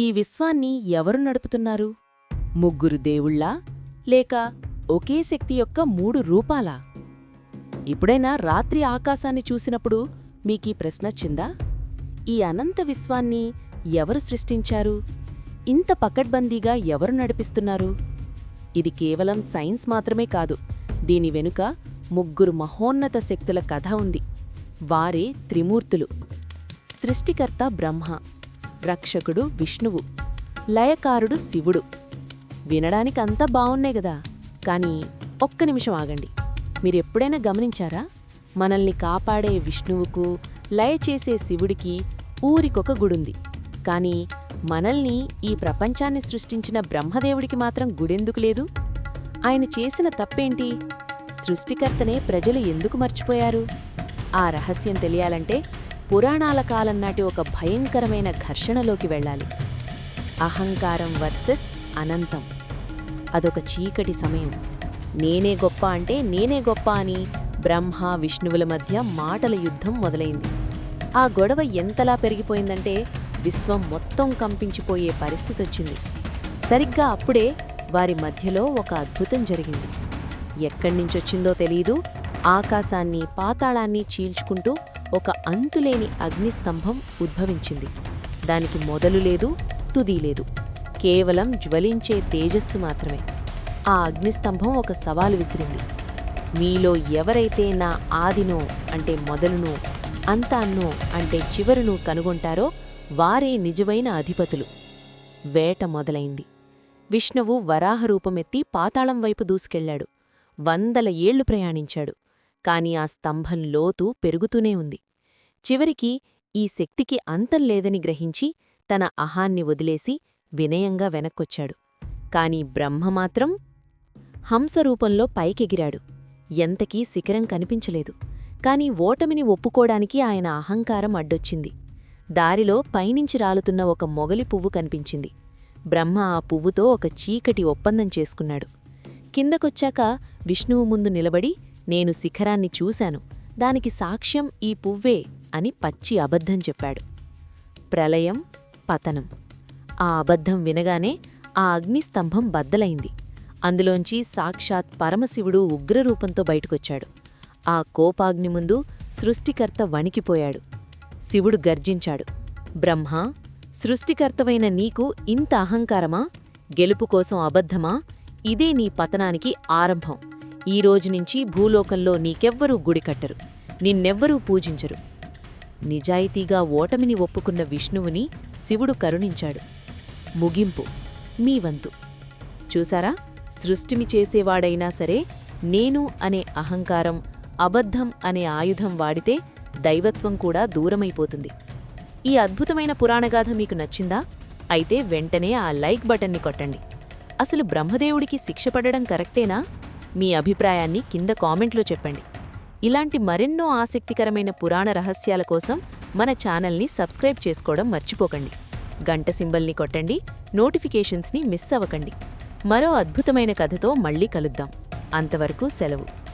ఈ విశ్వాన్ని ఎవరు నడుపుతున్నారు? ముగ్గురు దేవుళ్ళా? లేక ఒకే శక్తి యొక్క మూడు రూపాలా? ఇప్పుడైనా రాత్రి ఆకాశాన్ని చూసినప్పుడు మీకీ ప్రశ్నొచ్చిందా ఈ అనంత విశ్వాన్ని ఎవరు సృష్టించారు? ఇంత పకడ్బందీగా ఎవరు నడిపిస్తున్నారు? ఇది కేవలం సైన్స్ మాత్రమే కాదు దీని వెనుక ముగ్గురు మహోన్నత శక్తుల కథ ఉంది. వారే త్రిమూర్తులు. సృష్టికర్త బ్రహ్మ. రక్షకుడు విష్ణువు లయకారుడు శివుడు. వినడానికి అంతా బావున్నాయి కదా కానీ ఒక్క నిమిషం ఆగండి. మీరు ఎప్పుడైనా గమనించారా? మనల్ని కాపాడే విష్ణువుకు లయ చేసే శివుడికి ఊరికొక గుడుంది. కానీ మనల్ని ఈ ప్రపంచాన్ని సృష్టించిన బ్రహ్మదేవుడికి మాత్రం గుడెందుకు లేదు? ఆయన చేసిన తప్పేంటి? సృష్టికర్తనే ప్రజలు ఎందుకు మర్చిపోయారు? ఆ రహస్యం తెలియాలంటే పురాణాల కాలం నాటి ఒక భయంకరమైన ఘర్షణలోకి వెళ్ళాలి. అహంకారం వర్సెస్ అనంతం. అదొక చీకటి సమయం. నేనే గొప్ప అంటే నేనే గొప్ప అని బ్రహ్మ విష్ణువుల మధ్య మాటల యుద్ధం మొదలైంది. ఆ గొడవ ఎంతలా పెరిగిపోయిందంటే విశ్వం మొత్తం కంపించిపోయే పరిస్థితి వచ్చింది సరిగ్గా అప్పుడే వారి మధ్యలో ఒక అద్భుతం జరిగింది. ఎక్కడి నుంచొచ్చిందో తెలీదు. ఆకాశాన్ని పాతాళాన్ని చీల్చుకుంటూ ఒక అంతులేని అగ్నిస్తంభం ఉద్భవించింది. దానికి మొదలు లేదు తుది లేదు. కేవలం జ్వలించే తేజస్సు మాత్రమే. ఆ అగ్నిస్తంభం ఒక సవాలు విసిరింది. మీలో ఎవరైతే నా ఆదినో అంటే మొదలునో అంతాన్నో అంటే చివరును కనుగొంటారో వారే నిజమైన అధిపతులు. వేట మొదలైంది. విష్ణువు వరాహ రూపమెత్తి పాతాళం వైపు దూసుకెళ్ళాడు వందల ఏళ్ళు ప్రయాణించాడు. కాని ఆ స్తంభం లోతు పెరుగుతూనే ఉంది. చివరికి ఈ శక్తికి అంతం లేదని గ్రహించి తన అహాన్ని వదిలేసి వినయంగా వెనక్కొచ్చాడు. కాని బ్రహ్మ మాత్రం హంసరూపంలో పైకెగిరాడు. ఎంతకీ శిఖరం కనిపించలేదు. కాని ఓటమిని ఒప్పుకోడానికి ఆయన అహంకారం అడ్డొచ్చింది. దారిలో పైనుంచి రాలుతున్న ఒక మొగలి పువ్వు కనిపించింది. బ్రహ్మ ఆ పువ్వుతో ఒక చీకటి ఒప్పందం చేసుకున్నాడు. కిందకొచ్చాక విష్ణువు ముందు నిలబడి నేను శిఖరాన్ని చూశాను. దానికి సాక్ష్యం ఈ పువ్వే అని పచ్చి అబద్ధం చెప్పాడు. ప్రళయం పతనం. ఆ అబద్ధం వినగానే ఆ అగ్నిస్తంభం బద్దలైంది. అందులోంచి సాక్షాత్ పరమశివుడు ఉగ్రరూపంతో బయటకొచ్చాడు. ఆ కోపాగ్ని ముందు సృష్టికర్త వణికిపోయాడు. శివుడు గర్జించాడు. బ్రహ్మ సృష్టికర్తవైన నీకు ఇంత అహంకారమా? గెలుపు కోసం అబద్ధమా? ఇదే నీ పతనానికి ఆరంభం. ఈ రోజునుంచి భూలోకంలో నీకెవ్వరూ గుడి కట్టరు. నిన్నెవ్వరూ పూజించరు. నిజాయితీగా ఓటమిని ఒప్పుకున్న విష్ణువుని శివుడు కరుణించాడు. ముగింపు మీ వంతు. చూసారా? సృష్టిమి చేసేవాడైనా సరే నేను అనే అహంకారం అబద్ధం అనే ఆయుధం వాడితే దైవత్వం కూడా దూరమైపోతుంది. ఈ అద్భుతమైన పురాణగాథ మీకు నచ్చిందా? అయితే వెంటనే ఆ లైక్ బటన్ని కొట్టండి. అసలు బ్రహ్మదేవుడికి శిక్ష పడడం కరెక్టేనా? మీ అభిప్రాయాన్ని కింద కామెంట్లో చెప్పండి. ఇలాంటి మరెన్నో ఆసక్తికరమైన పురాణ రహస్యాల కోసం మన ఛానల్ని సబ్స్క్రైబ్ చేసుకోవడం మర్చిపోకండి. గంట సింబల్ని కొట్టండి నోటిఫికేషన్స్ని మిస్ అవ్వకండి. మరో అద్భుతమైన కథతో మళ్ళీ కలుద్దాం. అంతవరకు సెలవు.